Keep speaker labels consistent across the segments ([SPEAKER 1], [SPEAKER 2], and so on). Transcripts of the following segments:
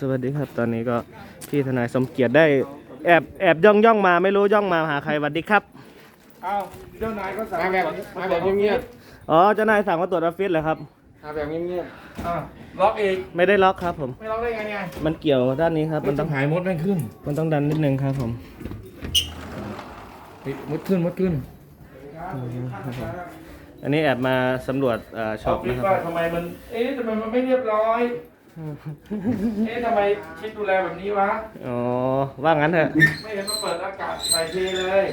[SPEAKER 1] สวัสดีครับ ตอนนี้ก็พี่ทนายสมเกียรติได้แอบแอบย่องย่องมาไม่รู้ย่องมาหาใครสวัสดีครับ
[SPEAKER 2] อ้าวเจ้านายก็สั่ง
[SPEAKER 3] มาแบบมาแบบเงียบ
[SPEAKER 1] อ๋อเจ้านายสั่งมาตรวจออฟฟิศเหรอครับ
[SPEAKER 3] ๆมาแบบเงียบ
[SPEAKER 2] อะล็อกอีก
[SPEAKER 1] ไม่ได้ล็อกครับ ผม
[SPEAKER 2] ไม่ล็อกได้ไงเนี่ย
[SPEAKER 1] มันเกี่ยวด้านนี้ครับมันต้อง
[SPEAKER 2] หายมดแม่งขึ้น
[SPEAKER 1] มันต้องดันนิดนึงครับผม
[SPEAKER 2] มดขึ้นมดขึ้น
[SPEAKER 1] อันนี้แอบมาสำรวจเอ่อช็อป
[SPEAKER 2] คิ
[SPEAKER 1] นะ
[SPEAKER 2] ด
[SPEAKER 1] ครับ
[SPEAKER 2] ว่าทำไมมัน เอ๊ะทำไมมันไม่เรียบร้อย เอ๊ะทำไมชิดดูแลแบบนี้วะ
[SPEAKER 1] อ๋อ ว่างั้นเถอะ
[SPEAKER 2] ไม่เห็นมาเปิดอากาศใส่ทีเลย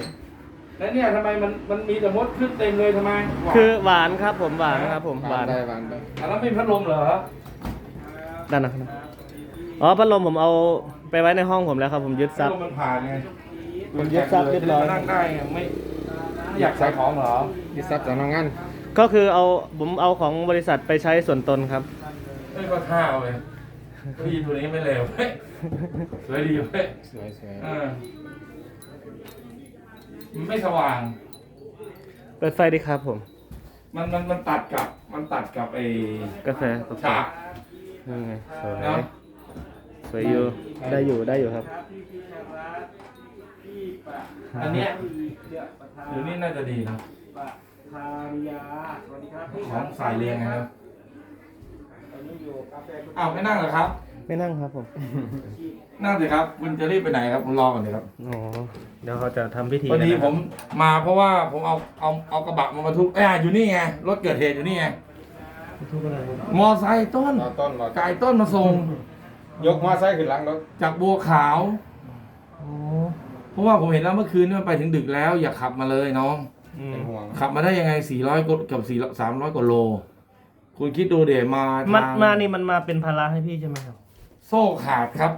[SPEAKER 2] แล้วเนี่ยทำไมมันมันมีแต่มดขึ้นเต็มเลยทำไมหวาน
[SPEAKER 1] คือหวานครับผมหวานครับ ผม
[SPEAKER 3] ๆ
[SPEAKER 1] หวาน
[SPEAKER 3] ได้หวานไป
[SPEAKER 2] อะแล้วไม่พัดลมเหรอ
[SPEAKER 1] ด้านนะครับอ๋อ พัดลมผมเอาไปไว้ในห้องผมแล้วครับ ผมยึด
[SPEAKER 2] พั
[SPEAKER 1] ซั
[SPEAKER 2] ด
[SPEAKER 1] บ
[SPEAKER 2] ลมมันผ่านไง
[SPEAKER 1] มันยึดซับเรียบร้อย
[SPEAKER 2] มานั่งได้ไงไม่ไม่อยากใส่ของเหรอ
[SPEAKER 3] ยึดทรัพย์สำนักงาน
[SPEAKER 1] ก็คือเอาผมเอาของบริษัทไปใช้ส่วนตนครับ
[SPEAKER 2] ไม่ก็ท่าเอาเลยพี่ตัวนี้ไม่เลวเว้ยสวยดีเว้ย
[SPEAKER 3] สวยสวย
[SPEAKER 2] เออมันไม่สว่าง
[SPEAKER 1] เปิดไฟดีครับผม
[SPEAKER 2] มันมันมันตัดกับ มันตัดกับไอ้
[SPEAKER 1] กาแฟกาแฟ
[SPEAKER 2] ฉาก
[SPEAKER 1] นี่ไงสวย
[SPEAKER 2] เนาะ
[SPEAKER 1] สวยอยู่ ได้อยู่ได้อยู่ครับ
[SPEAKER 2] อันเนี้ยหรือนี่น่าจะดีนะ
[SPEAKER 4] ทาริยาสวัสดีครับ
[SPEAKER 2] ของสายเรียงไงครับ
[SPEAKER 4] ต อนนี้อยู่กาแฟคุณ
[SPEAKER 2] อ้าวไม่นั่งเหรอครับ
[SPEAKER 1] ไม่นั่งครับผม
[SPEAKER 2] นั่งสิครับคุณจะรีบไปไหนครับคุณรอก่อนเลยครับ
[SPEAKER 1] อ๋อ เดี๋ยวเขาจะทำพิธี
[SPEAKER 2] พอดี
[SPEAKER 1] กันนะ
[SPEAKER 2] ผมมาเพราะว่าผมเอาเอาเอากระบะมาบรรทุกเอ้ยอยู่นี่ไงรถเกิดเหตุอยู่นี่ไงมอไซค์ต้น
[SPEAKER 3] รอต้นรอ
[SPEAKER 2] ไก่ต้นมาส่ง
[SPEAKER 3] ยกมาไส้ขึ้นหลังรถ
[SPEAKER 2] จากบัวขาวเพราะว่าผมเห็นแล้วเมื่อคืนนี่มันไปถึงดึกแล้ว อย่าขับมาเลยน้อง
[SPEAKER 1] อืม
[SPEAKER 3] เป็นห่วง
[SPEAKER 2] ขับมาได้ยังไง400กว่ากับ4 300กว่าโล คุณคิดดูเดี๋ยวมา
[SPEAKER 1] มัน
[SPEAKER 2] ทาง
[SPEAKER 1] มานี่มันมาเป็นภาระให้พี่ใช่ไหมครับ
[SPEAKER 2] โซ่ขาดครับ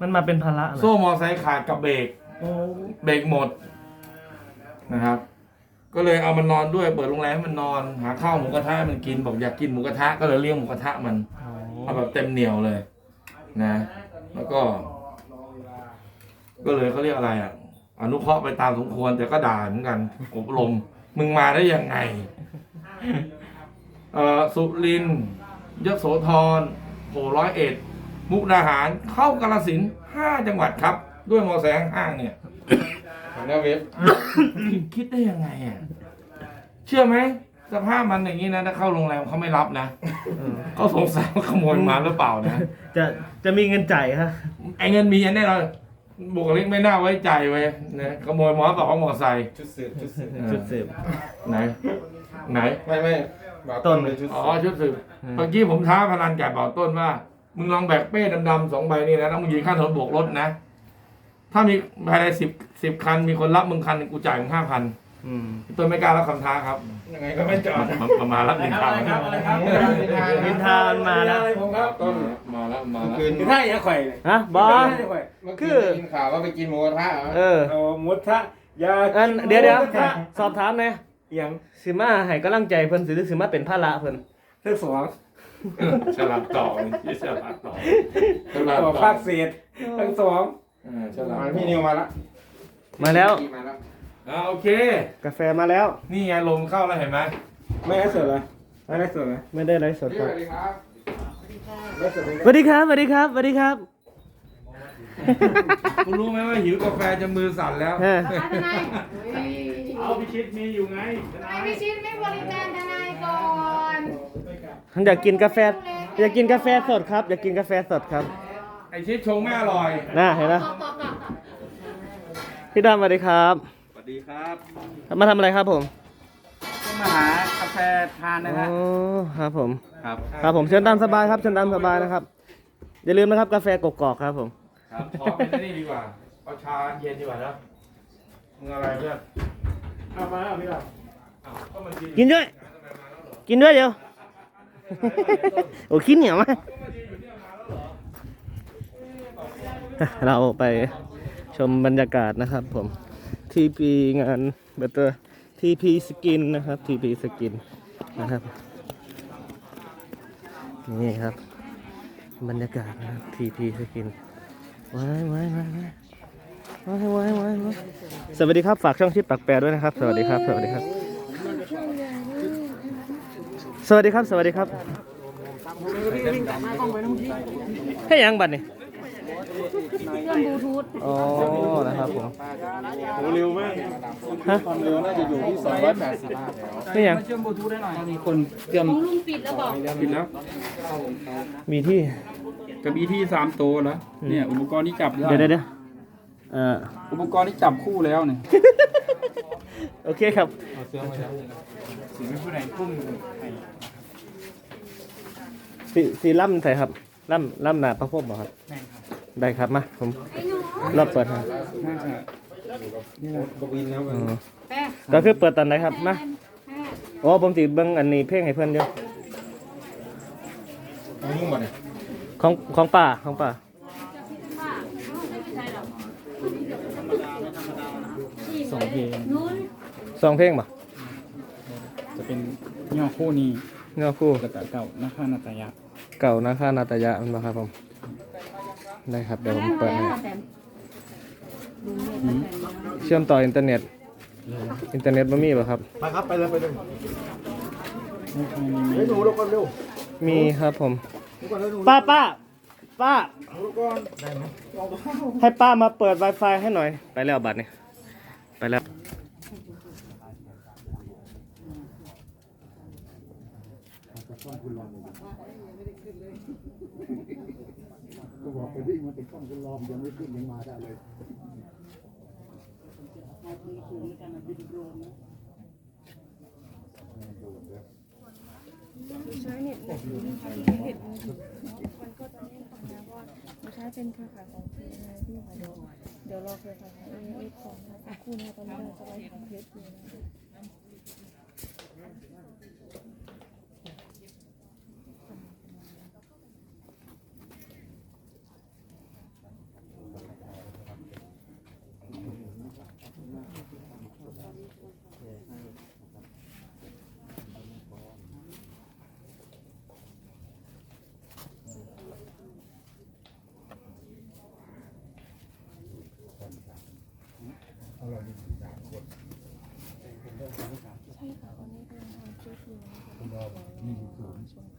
[SPEAKER 1] มันมาเป็นภาระเหรอ
[SPEAKER 2] โซ่มอไซค์ขาดกับเบรก
[SPEAKER 1] โอ้
[SPEAKER 2] เบรกหมดนะครับ ก็เลยเอามันนอนด้วยเปิดโรงแรมให้มันนอน หาข้าวหมูกระทะให้มันกินบอกอยากกินหมูกระทะก็เลยเลี้ยงหมูกระทะมัน
[SPEAKER 1] โห
[SPEAKER 2] เอาแบบเต็มเหนียวเลยนะ แล้วก็ ก็เลยเขาเรียกอะไรอะอนุเคราะห์ไปตามสมควรแต่ก็ด่าเหมือนกัน อบรมมึงมาได้ยังไงเอ่อ สุรินทร์ยโสธรโผร้อยเอ็ด มุกดาหาร เข้ากาลสินธุ์ห้าจังหวัดครับ ด้วยมอแซงห้างเนี่ย
[SPEAKER 3] หัวหน้าเว็บ
[SPEAKER 2] คิดคิดได้ยังไงอะ เชื่อไหมสภาพมันอย่างนี้นะถ้าเข้าโรงแรมเขาไม่รับนะ
[SPEAKER 1] เออ
[SPEAKER 2] เขาสงสัยว่าขโมยมาหรือเปล่านะ
[SPEAKER 1] จะจะมีเงินจ่ายฮะ
[SPEAKER 2] ไอ้เงินมีแน่นอนบุคลิกไม่น่าไว้ใจเว้ยนะขโมยมอเตอร์ของมอไซค์
[SPEAKER 3] ชุดสืบชุดสืบ
[SPEAKER 2] เออ
[SPEAKER 1] ชุดสืบ
[SPEAKER 2] ไหนไหน
[SPEAKER 3] ไม่ไม่ บ่าว
[SPEAKER 1] ต้
[SPEAKER 3] ต้
[SPEAKER 1] น
[SPEAKER 3] นเลยชุด
[SPEAKER 2] อ๋อ
[SPEAKER 3] สืบ
[SPEAKER 2] ชุดสืบ
[SPEAKER 1] อืม
[SPEAKER 2] เมื่อกี้ผมท้าพนันแก่เป่าต้นว่า มึงลองแบกเป้ดำๆสองใบนี่นะแล้วมึงยืนข้างถนนโบกรถนะ ถ้ามีภายในสิบสิบคันมีคนรับมึงคันหนึ่งกูจ่ายมึงห้าพัน
[SPEAKER 1] อืม
[SPEAKER 2] ต้นไม่กล้ารับคำท้าครับ
[SPEAKER 3] ยังไงก็ไม่จอด
[SPEAKER 2] มามามารับนินทา
[SPEAKER 4] อะไรครับอะไรครับ
[SPEAKER 1] นินทามันมาแล้ว
[SPEAKER 4] อะไรผมครับ
[SPEAKER 3] ต้นมาแล้วมาแล้ว
[SPEAKER 4] กินท่าอย่างไข่เลย
[SPEAKER 1] ฮะบอส
[SPEAKER 3] เมื่อ
[SPEAKER 1] คื
[SPEAKER 3] คื
[SPEAKER 1] อ
[SPEAKER 3] นได้ยินข่าวว่าไปกินหมูกระทะเหรอ
[SPEAKER 1] เออ
[SPEAKER 4] โอ้มุทะยา
[SPEAKER 1] อัน
[SPEAKER 4] กิน
[SPEAKER 1] เดี๋ยวเดี๋ยว
[SPEAKER 4] หมูกระทะ
[SPEAKER 1] สอบถามหน่อย
[SPEAKER 4] อย่าง
[SPEAKER 1] สิมาให้กำลังใจเพิ่นสิหรือสิมาเป็นภาระเพิ่น
[SPEAKER 4] ทั้งสอง
[SPEAKER 2] ฉลาดต่อนี่ฉลาดต่อฉลาด
[SPEAKER 4] ต่อ
[SPEAKER 2] ต่อ
[SPEAKER 4] ภาคเศษทั้งสอง
[SPEAKER 2] เออฉลาด
[SPEAKER 3] มาพี่นิวมาแล้ว
[SPEAKER 1] มาแล้ว
[SPEAKER 3] พี่มาแล้ว
[SPEAKER 2] อ่าโอเค
[SPEAKER 1] กาแฟมาแล้ว
[SPEAKER 2] นี่ไงลมเข้าแล้วเห็นไหม
[SPEAKER 4] ไม่ได้สดเลยไม่ได้สดเลย
[SPEAKER 1] ไม่ได้ไลฟ์สด
[SPEAKER 3] พี่
[SPEAKER 1] ค
[SPEAKER 3] ส
[SPEAKER 1] รับ
[SPEAKER 3] วัสดีครับ
[SPEAKER 4] ไม่สดเลย
[SPEAKER 1] สวัสดีครับสวัสดีครับสวัสดีครับ
[SPEAKER 2] คุณรู้ไหมว่าหิวกาแฟจะมือสั่นแล้ว
[SPEAKER 1] ฮะ
[SPEAKER 5] ทนาย
[SPEAKER 2] เอาพิชิตมีอยู่ไง
[SPEAKER 5] ทนายพิชิตไม่บริการทนายก่อน
[SPEAKER 1] อยากกินกาแฟ อยากกินกาแฟสดครับ อยากกินกาแฟสดครับ
[SPEAKER 2] ไอชิดชงไม่อร่อย
[SPEAKER 1] น่าเห็นไหม
[SPEAKER 5] ตอบตอบตอบ
[SPEAKER 1] พี่ดำสวัสดีครับ
[SPEAKER 4] สวัสดีครับ
[SPEAKER 1] มาทำอะไรครับผม
[SPEAKER 4] ก็มาหากาแฟทานนะ
[SPEAKER 1] อ๋
[SPEAKER 4] ฮะ
[SPEAKER 1] อครับผม
[SPEAKER 4] ครับ
[SPEAKER 1] ครับผมเชิญตามสบายครับเชิญตามสบายนะครับ อย่าลืมนะครับกาแฟกกอกๆครับผม
[SPEAKER 2] ครับขอเป็นไอ้นี่ดีกว่าเอาชาเย็นดีกว่านะมึงอะไรเพื่อน
[SPEAKER 4] เอามาเอาพี่เรา
[SPEAKER 2] อ้าวก็มันกิน
[SPEAKER 1] กินด้วย กินด้วยเดี๋ยว โอ้ขี้เหนียวมากเราไปชมบรรยากาศนะครับผม ทีพีงานเบเตอร์ทีพีสกินนะครับทีพีสกินนะครับ นี่ครับ บรรยากาศนะครับทีพีสกินว้ายว้ายว้าย ว้ายว้ายว้ายว้ายว้ายสวัสดีครับ ฝากช่องชิปปักแปรด้วยนะครับ สวัสดีครับ สวัสดีครับ สวัสดีครับ สวัสดีครับให้ยังบัดนี่
[SPEAKER 5] เครื่องบลูทูธ
[SPEAKER 1] อ๋อ นะครับผม
[SPEAKER 3] โอ้เร็วมาก
[SPEAKER 1] ฮะ
[SPEAKER 3] ความเร็วน่าจะอยู่ที่280
[SPEAKER 1] ให้ยัง
[SPEAKER 4] เชื่อมบลูทูธได้หน่อยมีคนเตรียม
[SPEAKER 5] ของลุงปิดแล้วบอก
[SPEAKER 4] ปิดแล้ว
[SPEAKER 1] มีที่
[SPEAKER 4] กับอีที่สามตัวแล้วเนี่ย อุปกรณ์ที่จับได้
[SPEAKER 1] เดี๋ยวเดี๋ยว เดี๋ยวเอ่อ
[SPEAKER 4] อุปกรณ์ที่จับคู่แล้วเนี่ย
[SPEAKER 1] โอเคครับ
[SPEAKER 4] สีไม่ผู้ใดพุ่ง
[SPEAKER 1] สีสีล่ำใส่ครับล่ำล่ำหนาประพบบ่ครับได้ครับมาผมรอบเปิดครับ
[SPEAKER 4] น่าจะ
[SPEAKER 1] อ๋อ
[SPEAKER 5] แป้ง
[SPEAKER 1] ก็คือเปิดตอนไหนครับมา
[SPEAKER 5] แป้ง
[SPEAKER 1] โอ้ผมสิเบิ่งอันนี้เพลงให้เพื่อนเดียว
[SPEAKER 3] เอายุ่งหมดเลย
[SPEAKER 1] ของของป่าของป่า
[SPEAKER 4] สองเพลง
[SPEAKER 5] นู้น
[SPEAKER 1] สองเพลงบ่
[SPEAKER 4] จะเป็นย่อคู่นี้
[SPEAKER 1] เงาคู่
[SPEAKER 4] แล้วก็เก่านาคานาตายะ
[SPEAKER 1] เก่านาคานาตยะมันบ่ครับผมได้ครับเดี๋ยวผมเปิดให้
[SPEAKER 4] อืม
[SPEAKER 1] เชื่อมต่ออินเทอร์เน็ต อินเทอร์เน็ตบ่มีบ่ครับ
[SPEAKER 3] ไปครับ ไปเลยไปเลย
[SPEAKER 4] ไม่ใช่มี
[SPEAKER 3] เฮ้ยหนูลงก่อนเร็ว
[SPEAKER 1] มีครับผม
[SPEAKER 3] หนูก่อนเร็วหนู
[SPEAKER 1] ป้าป้าป้า
[SPEAKER 3] หนูลงก่อนได้ไหม
[SPEAKER 1] ให้ป้ามาเปิด Wi-Fi ให้หน่อย ไปแล้วบัตรนี่ไปแล้ว
[SPEAKER 6] ใช้เน็ตมันเน็ตมันก็จะเล่นของนะว่ามันใช้เป็นเครือข่ายของทีนะพี่ค่ะเดี๋ยวเดี๋ยวรอเครือข่ายของเอเอฟของนะครู่นะตอนนี้เราจะไล่ของเพจอยู่นะใช่ค่ะตอนนี้กำลังทำคลิป อยู่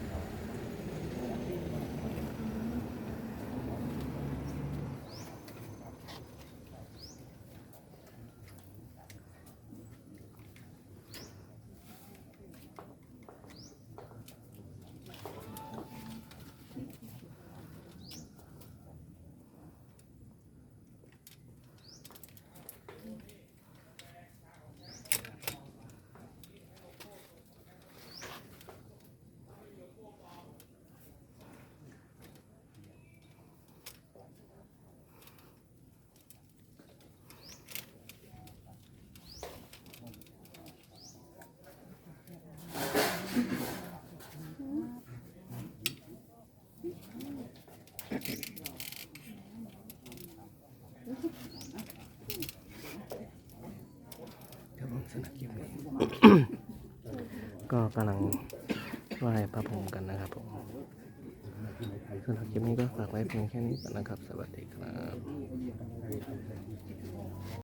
[SPEAKER 6] Amen.
[SPEAKER 1] ก็กำลังไหว้พระพรหมกันนะครับผมสำหรับคลิปนี้ก็ฝากไว้เพียงแค่นี้ก่อนนะครับ สวัสดีครับ